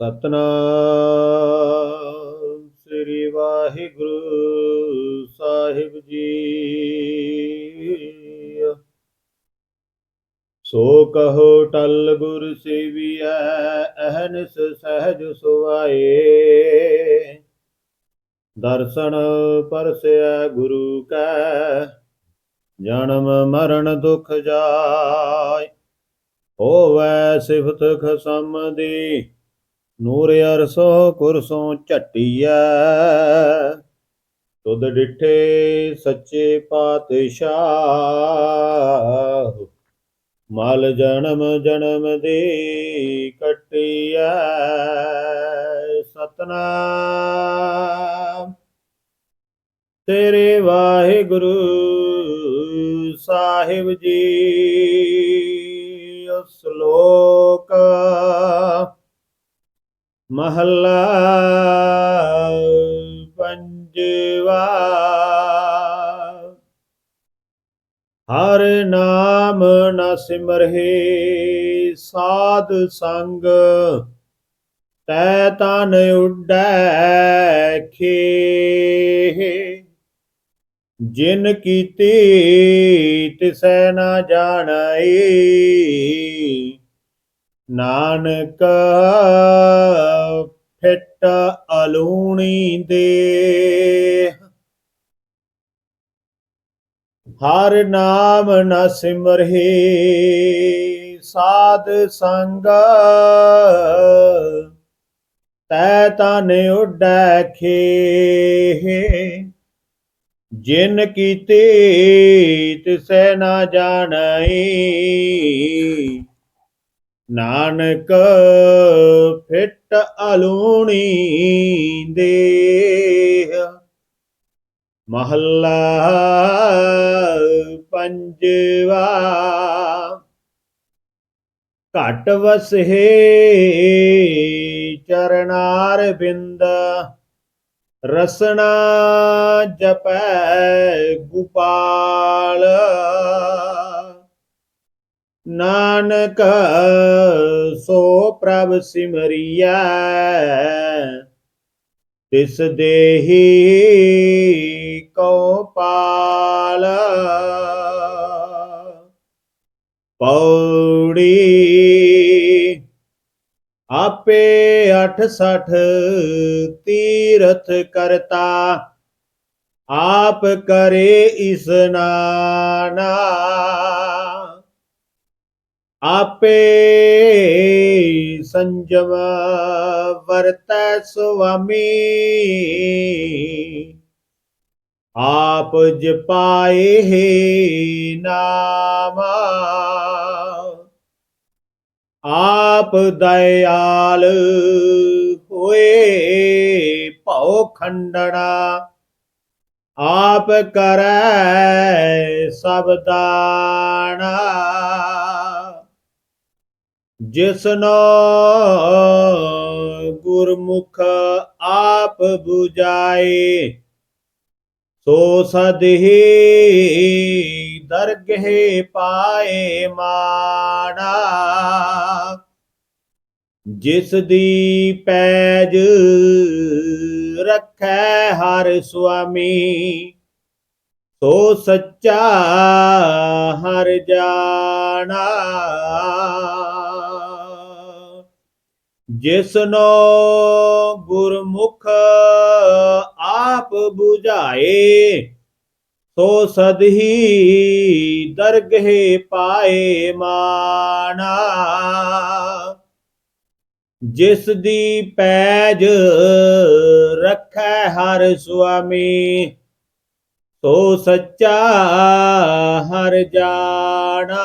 ਸਤਨਾਮ। ਸ੍ਰੀ ਵਾਹਿਗੁਰੂ ਸਾਹਿਬ ਜੀ। ਸੋ ਕਹੋ, ਟਲ ਗੁਰ ਸੇਵੀਐ, ਅਹਨਿਸ ਸਹਿਜ ਸੁਆਏ। ਦਰਸ਼ਨ ਪਰਸਿਆ ਗੁਰੂ ਕੈ, ਜਨਮ ਮਰਨ ਦੁਖ ਜਾਏ। ਹੋਵੈ ਸਿਫਤ ਖਸਮ ਦੀ ਨੂਰ ਅਰਸੋ ਕੁਰਸੋਂ ਝਟੀਐ। ਤੁਧ ਡਿਠੇ ਸੱਚੇ ਪਾਤਸ਼ਾਹ। ਮਲ ਜਨਮ ਜਨਮ ਦੀ ਕਟਿਐ ਸਤਨਾਮ। ਤੇਰੇ ਵਾਹਿਗੁਰੂ ਸਾਹਿਬ ਜੀ ਸ਼ਲੋਕ ਮਹੱਲਾ ਪੰਜਵਾ। ਹਰ ਨਾਮ ਨ ਸਿਮਰਹਿ ਸਾਧ ਸੰਗ, ਤੈ ਤਨ ਉੱਡੈ ਖੇ ਜਿਨ ਕੀਤੀ ਤਿਸੈ ਨਾ ਜਾਣਈ ਨਾਨਕ ਫਿੱਟ ਅਲੂਣੀ ਦੇ। ਹਰ ਨਾਮ ਨ ਸਿਮਰਹਿ, ਸਾਧ ਸੰਗ। ਤੈ ਤਨ ਉੱਡੈ ਖੇ ਜਿਨ ਕੀਤੇ ਤਿਸੈ ਨਾ ਜਾਣਈ ਨਾਨਕ ਫਿੱਟ ਅਲੂਣੀ ਦੇ ਮਹੱਲਾ ਪੰਜਵਾ ਘਟ ਵਸਹੇ ਚਰਨਾਰ ਬਿੰਦ ਰਸਨਾ ਜਪੈ ਗੁਪਾਲ। ਨਾਨਕ, ਸੋ ਪ੍ਰਭ ਸਿਮਰਿਆ ਤਿਸ ਦੇਹੀ ਕੋ ਪਾਲ। ਪੌੜੀ ਆਪੇ 68 ਤੀਰਥ ਕਰਤਾ। ਆਪ ਕਰੇ ਇਸਨਾਨਾ ਆਪੇ ਸੰਜਮ ਵਰਤੈ ਸੁਆਮੀ। ਆਪ ਜਪਾਏ ਨਾਮਾ। ਆਪ ਦਇਆਲ ਹੋਏ ਭਉ ਖੰਡਣਾ। ਆਪ ਕਰੈ ਸਭ ਦਾਣਾ। ਜਿਸਨੋ ਗੁਰਮੁਖ ਆਪ 부ਜਾਏ ਸੋ ਸਦਹੀ ਦਰਗਹਿ ਪਾਏ ਮਾਣਾ। ਜਿਸ ਦੀ ਪੈਜ ਰੱਖੈ ਹਰ ਸੁਆਮੀ, ਸੋ ਸੱਚਾ ਹਰ ਜਾਣਾ। ਜਿਸਨੋ ਗੁਰਮੁਖ ਆਪ 부ਝਾਏ ਸੋ ਸਦਹੀ ਦਰਗਹਿ ਪਾਏ ਮਾਣਾ। ਜਿਸ ਦੀ ਪੈਜ ਰੱਖੈ ਹਰ ਸੁਆਮੀ, ਸੋ ਸੱਚਾ ਹਰ ਜਾਣਾ।